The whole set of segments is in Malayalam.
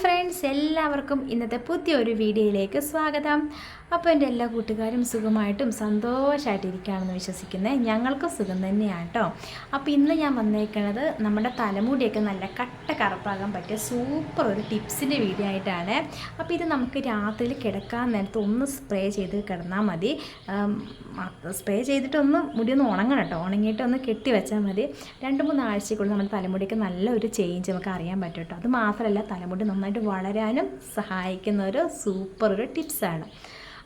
ഫ്രണ്ട്സ് എല്ലാവർക്കും ഇന്നത്തെ പുതിയൊരു വീഡിയോയിലേക്ക് സ്വാഗതം. അപ്പോൾ എന്റെ എല്ലാ കൂട്ടുകാരും സുഖമായിട്ടും സന്തോഷമായിട്ടിരിക്കുകയാണെന്ന് വിശ്വസിക്കുന്നത് ഞങ്ങൾക്കും സുഖം തന്നെയാണ് കേട്ടോ. അപ്പോൾ ഇന്ന് ഞാൻ വന്നേക്കുന്നത് നമ്മുടെ തലമുടിയൊക്കെ നല്ല കട്ട കറുപ്പാകാൻ പറ്റിയ സൂപ്പർ ഒരു ടിപ്സിന്റെ വീഡിയോ ആയിട്ടാണ്. അപ്പോൾ ഇത് നമുക്ക് രാത്രിയിൽ കിടക്കാൻ നേരത്ത് ഒന്ന് സ്പ്രേ ചെയ്ത് കിടന്നാൽ മതി. സ്പ്രേ ചെയ്തിട്ടൊന്ന് മുടി ഒന്ന് ഉണങ്ങണം കേട്ടോ. ഉണങ്ങിയിട്ട് ഒന്ന് കെട്ടി വെച്ചാൽ മതി. രണ്ട് മൂന്ന് ആഴ്ചക്കുള്ളിൽ നമ്മുടെ തലമുടിയൊക്കെ നല്ലൊരു ചേഞ്ച് നമുക്ക് അറിയാൻ പറ്റും കേട്ടോ. അത് മാത്രമല്ല തലമുടി നന്നായിട്ട് വളരാനും സഹായിക്കുന്ന ഒരു സൂപ്പർ ഒരു ടിപ്സാണ്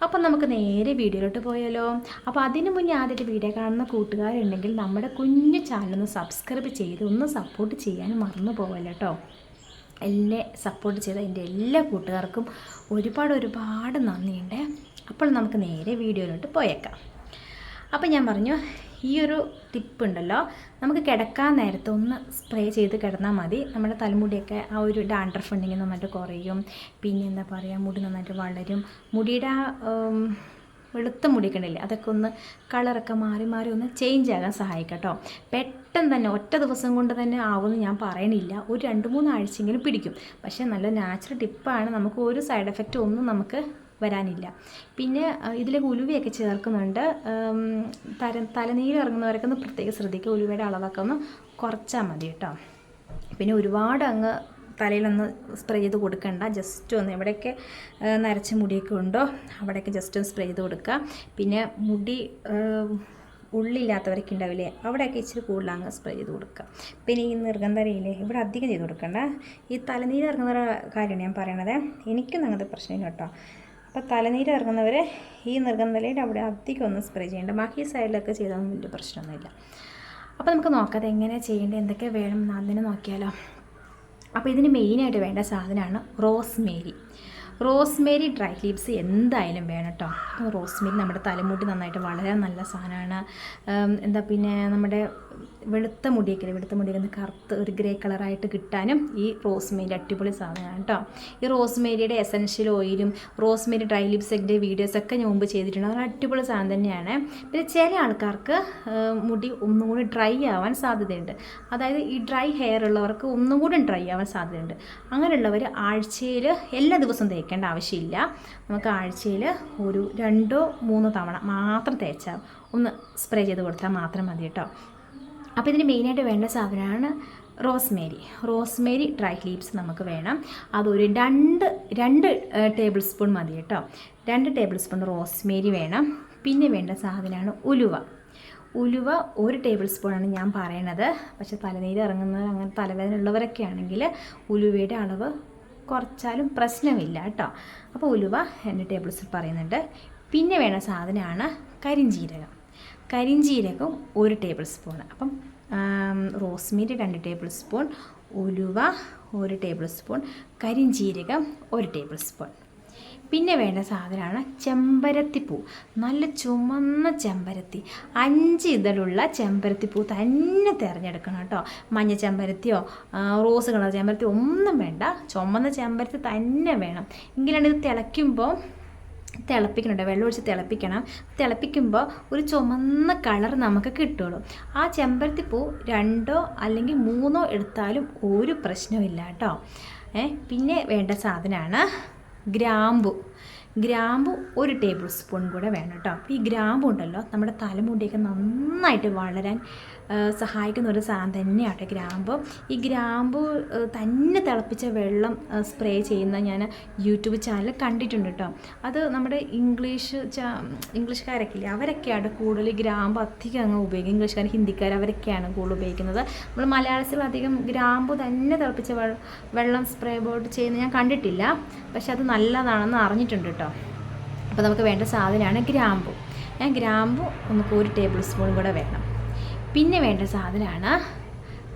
അപ്പം നമുക്ക് നേരെ വീഡിയോയിലോട്ട് പോയാലോ. അപ്പോൾ അതിന് മുന്നേ ആദ്യമായിട്ട് വീഡിയോ കാണുന്ന കൂട്ടുകാരുണ്ടെങ്കിൽ നമ്മുടെ കുഞ്ഞു ചാനലൊന്ന് സബ്സ്ക്രൈബ് ചെയ്ത് ഒന്ന് സപ്പോർട്ട് ചെയ്യാൻ മറന്നു പോകല്ലോ കേട്ടോ എന്നെ സപ്പോർട്ട് ചെയ്ത എന്റെ എല്ലാ കൂട്ടുകാർക്കും ഒരുപാട് ഒരുപാട് നന്ദിയുണ്ട്. അപ്പോൾ നമുക്ക് നേരെ വീഡിയോയിലോട്ട് പോയേക്കാം. അപ്പോൾ ഞാൻ പറഞ്ഞു ഈ ഒരു ടിപ്പ് ഉണ്ടല്ലോ നമുക്ക് കിടക്കാൻ നേരത്തെ ഒന്ന് സ്പ്രേ ചെയ്ത് കിടന്നാൽ മതി. നമ്മുടെ തലമുടിയൊക്കെ ആ ഒരു ഡാൻഡ്രഫ് ഉണ്ടെങ്കിൽ നന്നായിട്ട് കുറയും. പിന്നെ എന്താ പറയുക മുടി നന്നായിട്ട് വളരും. മുടിയുടെ ആ വെളുത്ത മുടിയൊക്കെ ഉണ്ടല്ലേ അതൊക്കെ ഒന്ന് കളറൊക്കെ മാറി മാറി ഒന്ന് ചേഞ്ച് ആകാൻ സഹായിക്കാം കേട്ടോ. പെട്ടെന്ന് തന്നെ ഒറ്റ ദിവസം കൊണ്ട് തന്നെ ആവുമെന്ന് ഞാൻ പറയണില്ല. ഒരു രണ്ട് മൂന്ന് ആഴ്ചയെങ്കിലും പിടിക്കും. പക്ഷേ നല്ല നാച്ചുറൽ ടിപ്പാണ് നമുക്ക് ഒരു സൈഡ് എഫക്റ്റ് ഒന്നും നമുക്ക് വരാനില്ല. പിന്നെ ഇതിൽ ഉലുവയൊക്കെ ചേർക്കുന്നുണ്ട്. തര തല തലനീര് ഇറങ്ങുന്നവരൊക്കെ ഒന്ന് പ്രത്യേകം ശ്രദ്ധിക്കുക. ഉലുവയുടെ അളവൊക്കെ ഒന്ന് കുറച്ചാൽ മതി കേട്ടോ. പിന്നെ ഒരുപാട് അങ്ങ് തലയിലൊന്ന് സ്പ്രേ ചെയ്ത് കൊടുക്കണ്ട. ജസ്റ്റ് ഒന്ന് എവിടെയൊക്കെ നരച്ച മുടിയൊക്കെ ഉണ്ടോ അവിടെയൊക്കെ ജസ്റ്റ് ഒന്ന് സ്പ്രേ ചെയ്ത് കൊടുക്കുക. പിന്നെ മുടി ഉള്ളില്ലാത്തവരൊക്കെ ഉണ്ടാവില്ലേ അവിടെയൊക്കെ ഇച്ചിരി കൂടുതൽ അങ്ങ് സ്പ്രേ ചെയ്ത് കൊടുക്കുക. പിന്നെ ഈ നിർഗന്ധരയില്ലേ ഇവിടെ അധികം ചെയ്ത് കൊടുക്കണ്ട. ഈ തലനീര് ഇറങ്ങുന്ന കാര്യമാണ് ഞാൻ പറയണത്. എനിക്കൊന്നും അങ്ങനത്തെ പ്രശ്നമില്ല കേട്ടോ. അപ്പോൾ തലനീര് ഇറങ്ങുന്നവർ ഈ നിർഗന്ധലയുടെ അവിടെ അധികം ഒന്ന് സ്പ്രേ ചെയ്യേണ്ട. ബാക്കി സൈഡിലൊക്കെ ചെയ്താൽ വലിയ പ്രശ്നമൊന്നുമില്ല. അപ്പോൾ നമുക്ക് നോക്കാം അത് എങ്ങനെ ചെയ്യേണ്ടത് എന്തൊക്കെ വേണം അതിനെ നോക്കിയാലോ. അപ്പോൾ ഇതിന് മെയിനായിട്ട് വേണ്ട സാധനമാണ് റോസ്മേരി റോസ്മേരി ഡ്രൈ ലീവ്സ് എന്തായാലും വേണം കേട്ടോ റോസ്മേരി നമ്മുടെ തലമുടി നന്നായിട്ട് വളരെ നല്ല സാധനമാണ്. എന്താ പിന്നെ നമ്മുടെ വെളുത്ത മുടിയൊക്കെ വെളുത്ത മുടിയിൽ ഒന്ന് കറുത്ത് ഒരു ഗ്രേ കളറായിട്ട് കിട്ടാനും ഈ റോസ്മേരി അടിപൊളി സാധനമാണ് കേട്ടോ. ഈ റോസ്മേരിയുടെ എസൻഷ്യൽ ഓയിലും റോസ്മേരി ഡ്രൈ ലിപ്സിന്റെ വീഡിയോസൊക്കെ ഞാൻ മുമ്പ് ചെയ്തിട്ടുണ്ട്. അത് അടിപൊളി സാധനം തന്നെയാണ്. പിന്നെ ചില ആൾക്കാർക്ക് മുടി ഒന്നും കൂടി ഡ്രൈ ആവാൻ സാധ്യതയുണ്ട്. അതായത് ഈ ഡ്രൈ ഹെയർ ഉള്ളവർക്ക് ഒന്നും കൂടി ഡ്രൈ ആവാൻ സാധ്യതയുണ്ട്. അങ്ങനെയുള്ളവർ ആഴ്ചയിൽ എല്ലാ ദിവസവും തേക്കേണ്ട ആവശ്യമില്ല. നമുക്ക് ആഴ്ചയിൽ ഒരു രണ്ടോ മൂന്നോ തവണ മാത്രം തേച്ചാൽ ഒന്ന് സ്പ്രേ ചെയ്ത് കൊടുത്താൽ മാത്രം മതി കേട്ടോ. അപ്പോൾ ഇതിന് മെയിനായിട്ട് വേണ്ട സാധനമാണ് റോസ്മേരി റോസ്മേരി ഡ്രൈ ലീവ്സ് നമുക്ക് വേണം. അതൊരു രണ്ട് രണ്ട് ടേബിൾ സ്പൂൺ മതി കേട്ടോ. രണ്ട് ടേബിൾ സ്പൂൺ റോസ്മേരി വേണം. പിന്നെ വേണ്ട സാധനമാണ് ഉലുവ. ഉലുവ ഒരു ടേബിൾ സ്പൂണാണ് ഞാൻ പറയണത്. പക്ഷേ തലനീര് ഇറങ്ങുന്നവർ അങ്ങനെ തലവേദന ഉള്ളവരൊക്കെ ആണെങ്കിൽ ഉലുവയുടെ അളവ് കുറച്ചാലും പ്രശ്നമില്ല കേട്ടോ. അപ്പോൾ ഉലുവ രണ്ട് ടേബിൾ സ്പൂൺ പറയുന്നുണ്ട്. പിന്നെ വേണ്ട സാധനമാണ് കരിഞ്ജീരകം കരിഞ്ജീരകം ഒരു ടേബിൾ സ്പൂൺ അപ്പം റോസ്മേരി രണ്ട് ടേബിൾ സ്പൂൺ ഉലുവ ഒരു ടേബിൾ സ്പൂൺ കരിഞ്ജീരകം ഒരു ടേബിൾ സ്പൂൺ പിന്നെ വേണ്ട സാധനമാണ് ചെമ്പരത്തിപ്പൂ. നല്ല ചുമന്ന ചെമ്പരത്തി. അഞ്ച് ഇതളുള്ള ചെമ്പരത്തിപ്പൂ തന്നെ തിരഞ്ഞെടുക്കണം കേട്ടോ. മഞ്ഞ ചെമ്പരത്തിയോ റോസ് കളർ ചെമ്പരത്തി ഒന്നും വേണ്ട. ചുമന്ന ചെമ്പരത്തി തന്നെ വേണം. എങ്കിലാണ് ഇത് തിളയ്ക്കുമ്പോൾ തിളപ്പിക്കണം വെള്ളം ഒഴിച്ച് തിളപ്പിക്കണം. തിളപ്പിക്കുമ്പോൾ ഒരു ചുമന്ന കളർ നമുക്ക് കിട്ടുള്ളൂ. ആ ചെമ്പരത്തി പൂ രണ്ടോ അല്ലെങ്കിൽ മൂന്നോ എടുത്താലും ഒരു പ്രശ്നമില്ല കേട്ടോ. പിന്നെ വേണ്ട സാധനമാണ് ഗ്രാമ്പു. ഗ്രാമ്പു ഒരു ടേബിൾ സ്പൂൺ കൂടെ വേണം കേട്ടോ. ഈ ഗ്രാമ്പു ഉണ്ടല്ലോ നമ്മുടെ തലമുടിയൊക്കെ നന്നായിട്ട് വളരാൻ സഹായിക്കുന്ന ഒരു സാധനം തന്നെയാണ് കേട്ടോ ഗ്രാമ്പു. ഈ ഗ്രാമ്പു തന്നെ തിളപ്പിച്ച വെള്ളം സ്പ്രേ ചെയ്യുന്ന ഞാൻ യൂട്യൂബ് ചാനൽ കണ്ടിട്ടുണ്ട് കേട്ടോ. അത് നമ്മുടെ ഇംഗ്ലീഷ് ഇംഗ്ലീഷുകാരൊക്കെ ഇല്ലേ അവരൊക്കെയാണ് കൂടുതൽ ഗ്രാമ്പ് അധികം അങ്ങ് ഉപയോഗിക്കും ഇംഗ്ലീഷുകാർ ഹിന്ദിക്കാർ അവരൊക്കെയാണ് കൂടുതൽ ഉപയോഗിക്കുന്നത്. നമ്മൾ മലയാളത്തിൽ അധികം ഗ്രാമ്പു തന്നെ തിളപ്പിച്ച വെള്ളം സ്പ്രേ ബോട്ട് ചെയ്യുന്ന ഞാൻ കണ്ടിട്ടില്ല. പക്ഷെ അത് നല്ലതാണെന്ന് അറിഞ്ഞിട്ടുണ്ട് കേട്ടോ. അപ്പോൾ നമുക്ക് വേണ്ട സാധനമാണ് ഗ്രാമ്പു. ഞാൻ ഗ്രാമ്പു നമുക്ക് ഒരു ടേബിൾ സ്പൂൺ കൂടെ വേണം പിന്നെ വേണ്ട സാധനമാണ്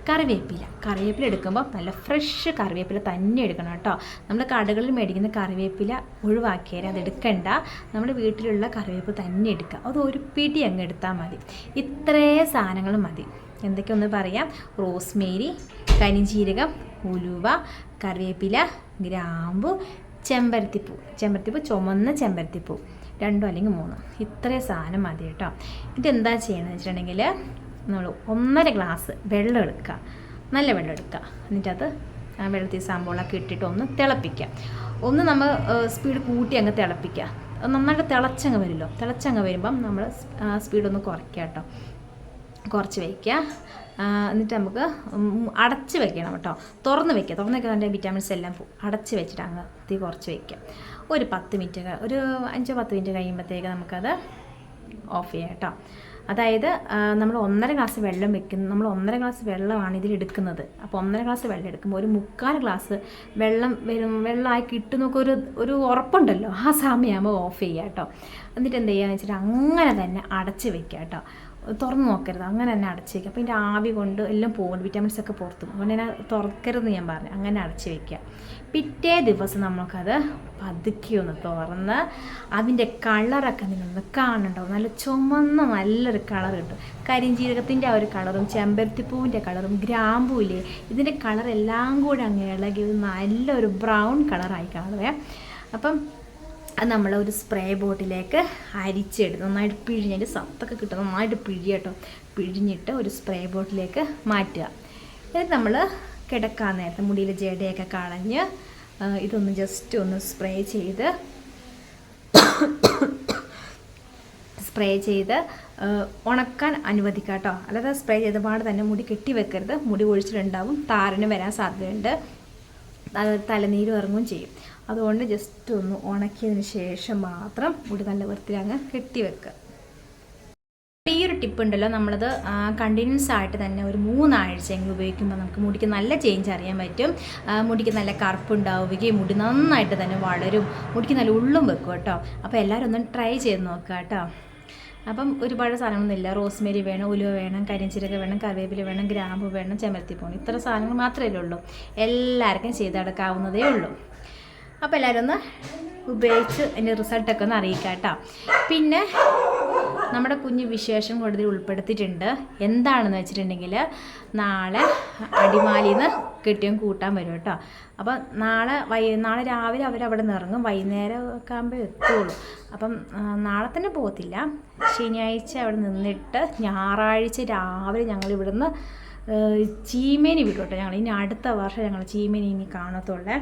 കറിവേപ്പില. കറിവേപ്പില എടുക്കുമ്പോൾ നല്ല ഫ്രഷ് കറിവേപ്പില തന്നെ എടുക്കണം കേട്ടോ. നമ്മൾ കടകളിൽ മേടിക്കുന്ന കറിവേപ്പില ഒഴിവാക്കിയാൽ അത് എടുക്കണ്ട. നമ്മൾ വീട്ടിലുള്ള കറിവേപ്പില തന്നെ എടുക്കുക. അത് ഒരു പിടി അങ്ങ് എടുത്താൽ മതി. ഇത്രേ സാധനങ്ങൾ മതി. എന്തൊക്കെയൊന്ന് പറയാം. റോസ്മേരി കരിഞ്ചീരകം ഉലുവ കറിവേപ്പില ഗ്രാമ്പു ചെമ്പരത്തിപ്പൂ. ചെമ്പരത്തിപ്പൂ ചുമന്ന ചെമ്പരത്തിപ്പൂ. രണ്ടോ അല്ലെങ്കിൽ മൂന്നോ. ഇത്രയും സാധനം മതി കേട്ടോ. ഇതെന്താ ചെയ്യണമെന്ന് വെച്ചിട്ടുണ്ടെങ്കിൽ നമ്മൾ ഒന്നര ഗ്ലാസ് വെള്ളം എടുക്കുക. നല്ല വെള്ളം എടുക്കുക. എന്നിട്ടത് ആ, വെള്ളത്തിൽ സാമ്പിളൊക്കെ ഇട്ടിട്ട് ഒന്ന് തിളപ്പിക്കുക. ഒന്ന് നമ്മൾ സ്പീഡ് കൂട്ടി അങ്ങ് തിളപ്പിക്കുക. നന്നായിട്ട് തിളച്ചങ്ങ് വരുമല്ലോ. തിളച്ചങ്ങ് വരുമ്പം നമ്മൾ സ്പീഡ് ഒന്ന് കുറയ്ക്കുക കേട്ടോ. കുറച്ച് വയ്ക്കുക എന്നിട്ട് നമുക്ക് അടച്ച് വെക്കണം കേട്ടോ. തുറന്ന് വെക്കുക. തുറന്ന് വെക്കാൻ അതിന്റെ വിറ്റാമിൻസ് എല്ലാം പോകും അടച്ച് വെച്ചിട്ട് അങ്ങ് തീ കുറച്ച് വയ്ക്കുക ഒരു പത്ത് മിനിറ്റ് ഒരു അഞ്ചോ പത്ത് മിനിറ്റ് കഴിയുമ്പോഴത്തേക്ക് നമുക്കത് ഓഫ് ചെയ്യാം കേട്ടോ. അതായത് നമ്മൾ ഒന്നര ഗ്ലാസ് വെള്ളം വെക്കുന്നു നമ്മൾ ഒന്നര ഗ്ലാസ് വെള്ളമാണ് ഇതിൽ എടുക്കുന്നത്. അപ്പോൾ ഒന്നര ഗ്ലാസ് വെള്ളം എടുക്കുമ്പോൾ ഒരു മുക്കാൽ ഗ്ലാസ് വെള്ളം വരും വെള്ളമായി കിട്ടുന്നൊക്കെ ഒരു ഒരു ഉറപ്പുണ്ടല്ലോ. ആ സമയമാകുമ്പോൾ ഓഫ് ചെയ്യുക കേട്ടോ. എന്നിട്ട് എന്ത് ചെയ്യുകയെന്ന് വെച്ചിട്ട് അങ്ങനെ തന്നെ അടച്ച് വെക്കുക കേട്ടോ. തുറന്ന് നോക്കരുത്. അങ്ങനെ തന്നെ അടച്ച് വയ്ക്കുക അപ്പോൾ ഇതിന്റെ ആവി കൊണ്ട് എല്ലാം പോകും. വിറ്റാമിൻസ് ഒക്കെ പുറത്തും. അതുകൊണ്ട് തന്നെ തുറക്കരുതെന്ന് ഞാൻ പറഞ്ഞു. അങ്ങനെ അടച്ച് വയ്ക്കുക പിറ്റേ ദിവസം നമുക്കത് പതുക്കെ ഒന്ന് തുറന്ന് അതിന്റെ കളറൊക്കെ നിങ്ങളൊന്ന് കാണുന്നുണ്ടാവും. നല്ല ചുമന്ന നല്ലൊരു കളർ കിട്ടും. കരിഞ്ജീരകത്തിന്റെ ആ ഒരു കളറും ചെമ്പരത്തിപ്പൂവിന്റെ കളറും ഗ്രാമ്പൂവിലെ ഇതിന്റെ കളർ എല്ലാം കൂടെ അങ്ങ് ഇളകി നല്ലൊരു ബ്രൗൺ കളറായി കാണുവേ. അപ്പം അത് നമ്മൾ ഒരു സ്പ്രേ ബോട്ടിലേക്ക് അരിച്ചെടുത്ത് നന്നായിട്ട് പിഴിഞ്ഞതിന്റെ സത്തൊക്കെ കിട്ടും. നന്നായിട്ട് പിഴിയട്ടോ പിഴിഞ്ഞിട്ട് ഒരു സ്പ്രേ ബോട്ടിലേക്ക് മാറ്റുക. എന്നിട്ട് നമ്മൾ കിടക്കാൻ നേരത്തെ മുടിയിൽ ജടയൊക്കെ കളഞ്ഞ് ഇതൊന്ന് ജസ്റ്റ് ഒന്ന് സ്പ്രേ ചെയ്ത് സ്പ്രേ ചെയ്ത് ഉണക്കാൻ അനുവദിക്കുക കേട്ടോ. അല്ലാതെ സ്പ്രേ ചെയ്ത പാട് തന്നെ മുടി കെട്ടി വെക്കരുത് മുടി ഒഴിച്ചിട്ടുണ്ടാവും. താരന് വരാൻ സാധ്യതയുണ്ട്. തലനീര് ഇറങ്ങുകയും ചെയ്യും. അതുകൊണ്ട് ജസ്റ്റ് ഒന്ന് ഉണക്കിയതിന് ശേഷം മാത്രം മുടി നല്ല വൃത്തിയിൽ അങ്ങ് കെട്ടി വെക്കുക. ഈ ഒരു ടിപ്പ് ഉണ്ടല്ലോ നമ്മളത് കണ്ടിന്യൂസ് ആയിട്ട് തന്നെ ഒരു മൂന്നാഴ്ചയെങ്കിലും ഉപയോഗിക്കുമ്പോൾ നമുക്ക് മുടിക്ക് നല്ല ചേഞ്ച് അറിയാൻ പറ്റും. മുടിക്ക് നല്ല കറുപ്പുണ്ടാവുകയും മുടി നന്നായിട്ട് തന്നെ വളരും. മുടിക്ക് നല്ല ഉള്ളും വെക്കും കേട്ടോ. അപ്പോൾ എല്ലാവരും ഒന്ന് ട്രൈ ചെയ്ത് നോക്കുക കേട്ടോ. അപ്പം ഒരുപാട് സാധനങ്ങളൊന്നുമില്ല റോസ്മേരി വേണം ഉലുവ വേണം കരിഞ്ചീരക വേണം കറിവേപ്പില വേണം ഗ്രാമ്പു വേണം ചെമ്പരത്തി പോണം. ഇത്ര സാധനങ്ങൾ മാത്രമേ ഉള്ളൂ. എല്ലാവർക്കും ചെയ്തെടുക്കാവുന്നതേ ഉള്ളൂ. അപ്പോൾ എല്ലാവരും ഒന്ന് ഉപയോഗിച്ച് അതിന്റെ റിസൾട്ടൊക്കെ ഒന്ന് അറിയിക്കാം കേട്ടോ പിന്നെ നമ്മുടെ കുഞ്ഞ് വിശേഷം കൂടുതൽ ഉൾപ്പെടുത്തിയിട്ടുണ്ട്. എന്താണെന്ന് വെച്ചിട്ടുണ്ടെങ്കിൽ നാളെ അടിമാലിയിൽ നിന്ന് കെട്ടിയും കൂട്ടാൻ വരും കേട്ടോ. അപ്പം നാളെ വൈ നാളെ രാവിലെ അവർ അവിടെ നിന്ന് ഇറങ്ങും. വൈകുന്നേരം ഒക്കെ ആകുമ്പോൾ എത്തുള്ളൂ. അപ്പം നാളെ തന്നെ പോകത്തില്ല. ശനിയാഴ്ച അവിടെ നിന്നിട്ട് ഞായറാഴ്ച രാവിലെ ഞങ്ങൾ ഇവിടുന്ന് ചീമേനി വിട്ടോട്ടോ ഞങ്ങൾ. ഇനി അടുത്ത വർഷം ഞങ്ങൾ ചീമേനി ഇനി കാണത്തുള്ളേ.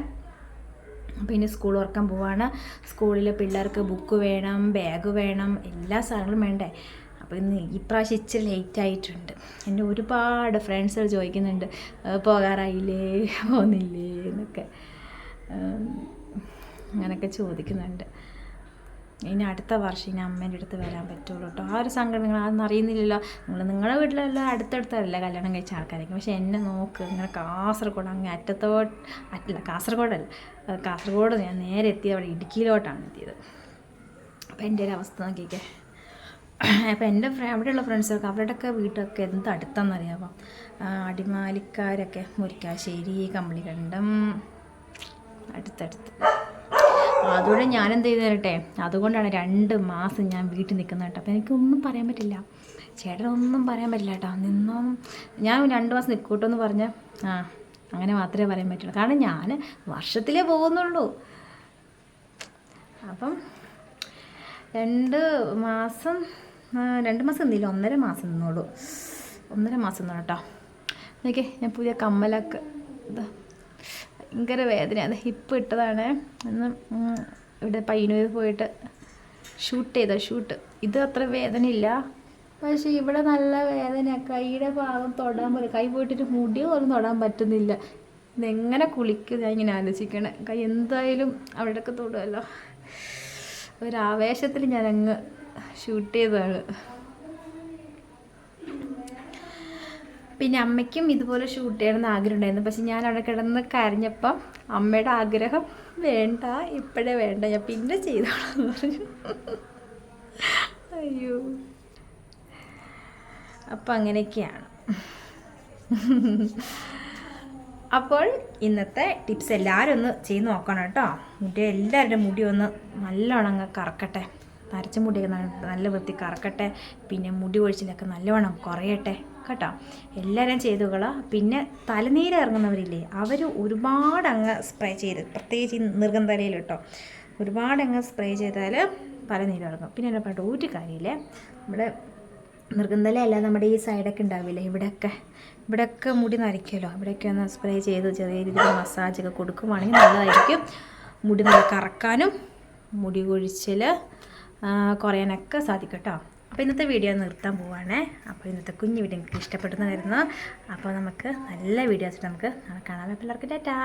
അപ്പോൾ ഇനി സ്കൂൾ ഓർക്കാൻ പോവാണ്. സ്കൂളിൽ പിള്ളേർക്ക് ബുക്ക് വേണം ബാഗ് വേണം എല്ലാ സാധനങ്ങളും വേണ്ടേ? അപ്പോൾ ഇന്ന് ഇപ്രാവശ്യം ഇച്ചിരി ലേറ്റ് ആയിട്ടുണ്ട്. എന്റെ ഒരുപാട് ഫ്രണ്ട്സ് ചോദിക്കുന്നുണ്ട് "ഏ, പോകാറായില്ലേ? പോകുന്നില്ലേ എന്നൊക്കെ. അങ്ങനെയൊക്കെ ചോദിക്കുന്നുണ്ട്. ഇനി അടുത്ത വർഷം ഇനി അമ്മേന്റെ അടുത്ത് വരാൻ പറ്റുള്ളൂ കേട്ടോ. ആ ഒരു സങ്കടം നിങ്ങൾ അതൊന്നും അറിയുന്നില്ലല്ലോ. നിങ്ങൾ നിങ്ങളുടെ വീട്ടിലെല്ലാം അടുത്തടുത്തല്ല കല്യാണം കഴിച്ച ആൾക്കാരൊക്കെ. പക്ഷെ എന്നെ നോക്ക് നിങ്ങൾ കാസർഗോഡ് അങ്ങ് അറ്റത്തോട്ട് അറ്റില്ല കാസർഗോഡല്ല കാസർഗോഡ് ഞാൻ നേരെ എത്തിയത് അവിടെ ഇടുക്കിയിലോട്ടാണ് എത്തിയത്. അപ്പോൾ എന്റെ ഒരു അവസ്ഥ നോക്കിക്കേ. അപ്പോൾ എന്റെ ഫ്രണ്ട് അവിടെയുള്ള ഫ്രണ്ട്സൊക്കെ അവരുടെയൊക്കെ വീട്ടൊക്കെ എന്ത് അടുത്താണെന്നറിയാമോ ആ, അടിമാലിക്കാരൊക്കെ മുരിക്കാശ്ശേരി കമ്പളികണ്ടം അടുത്തടുത്ത്. അതുകൊണ്ട് ഞാൻ എന്ത് ചെയ്തു തരട്ടെ അതുകൊണ്ടാണ് രണ്ട് മാസം ഞാൻ വീട്ടിൽ നിൽക്കുന്നത് കേട്ടോ. അപ്പോൾ എനിക്കൊന്നും പറയാൻ പറ്റില്ല. ചേട്ടനൊന്നും പറയാൻ പറ്റില്ല കേട്ടോ. നിന്നും ഞാൻ രണ്ട് മാസം നിൽക്കൂട്ടോ എന്ന് പറഞ്ഞ. ആ അങ്ങനെ മാത്രമേ പറയാൻ പറ്റുള്ളൂ. കാരണം ഞാൻ വർഷത്തിലേ പോകുന്നുള്ളൂ. അപ്പം രണ്ട് മാസം രണ്ട് മാസം നിന്നില്ല. ഒന്നര മാസം നിന്നോളൂ. ഒന്നര മാസം നിന്നോട്ടോ നോക്കിയേ ഞാൻ പുതിയ കമ്മലൊക്കെ ഇതാ ഭയങ്കര വേദന അത് ഹിപ്പ് ഇട്ടതാണ്. ഒന്ന് ഇവിടെ പയ്യന്നൂർ പോയിട്ട് ഷൂട്ട് ചെയ്ത ഷൂട്ട്. ഇത് അത്ര വേദനയില്ല. പക്ഷേ ഇവിടെ നല്ല വേദന കൈയുടെ ഭാഗം തൊടാൻ പോലും കൈ പോയിട്ടൊരു മുടി പോലും തൊടാൻ പറ്റുന്നില്ല. ഇതെങ്ങനെ കുളിക്കും? ഞാൻ ഇങ്ങനെ ആലോചിക്കണേ. കൈ എന്തായാലും അവിടെയൊക്കെ തൊടുമല്ലോ ഒരാവേശത്തിൽ ഞാനങ്ങ് ഷൂട്ട് ചെയ്തതാണ്. പിന്നെ അമ്മയ്ക്കും ഇതുപോലെ ഷൂട്ട് ചെയ്യണമെന്ന് ആഗ്രഹം ഉണ്ടായിരുന്നു പക്ഷെ ഞാൻ അവിടെ കിടന്ന് കരഞ്ഞപ്പം അമ്മയുടെ ആഗ്രഹം വേണ്ട ഇപ്പോഴേ വേണ്ട ഞാൻ പിന്നെ ചെയ്തോളാം എന്ന് പറഞ്ഞു. അയ്യോ. അപ്പം അങ്ങനെയൊക്കെയാണ്. അപ്പോൾ ഇന്നത്തെ ടിപ്സ് എല്ലാവരും ഒന്ന് ചെയ്ത് നോക്കണം കേട്ടോ. മുടി എല്ലാവരുടെ മുടി ഒന്ന് നല്ലോണം അങ്ങ് കറക്കട്ടെ. നരച്ച മുടിയൊക്കെ നല്ല- വൃത്തി കറക്കട്ടെ പിന്നെ മുടി ഒഴിച്ചിലൊക്കെ നല്ലവണ്ണം കുറയട്ടെ കേട്ടോ? എല്ലാവരും ചെയ്തുകളാ. പിന്നെ തലനീര് ഇറങ്ങുന്നവരില്ലേ അവർ ഒരുപാട് അങ്ങ് സ്പ്രേ ചെയ്ത് പ്രത്യേകിച്ച് ഈ നിർഗന്ധലയിൽ കേട്ടോ ഒരുപാട് അങ്ങ് സ്പ്രേ ചെയ്താൽ തലനീര് ഇറങ്ങും. പിന്നെ എന്നെ പറഞ്ഞിട്ട് ഒരു കാര്യമില്ലേ നമ്മുടെ മൃഗന്തല അല്ല നമ്മുടെ ഈ സൈഡൊക്കെ ഉണ്ടാവില്ലേ ഇവിടെയൊക്കെ ഇവിടെയൊക്കെ മുടി നരയ്ക്കുമല്ലോ ഇവിടെയൊക്കെ ഒന്ന് സ്പ്രേ ചെയ്ത് ചെറിയ രീതിയിൽ മസാജൊക്കെ കൊടുക്കുവാണെങ്കിൽ നല്ലതായിരിക്കും. മുടി നല്ല കറക്കാനും മുടി കൊഴിച്ചിൽ കുറയാനൊക്കെ സാധിക്കും കേട്ടോ അപ്പോൾ ഇന്നത്തെ വീഡിയോ നിർത്താൻ പോവാണേ. അപ്പോൾ ഇന്നത്തെ കുഞ്ഞു വീഡിയോ നിങ്ങൾക്ക് ഇഷ്ടപ്പെടുന്നതായിരുന്നു. അപ്പോൾ നമുക്ക് നല്ല വീഡിയോസ് നമുക്ക് കാണാൻ എല്ലാവർക്കും ടാറ്റാ.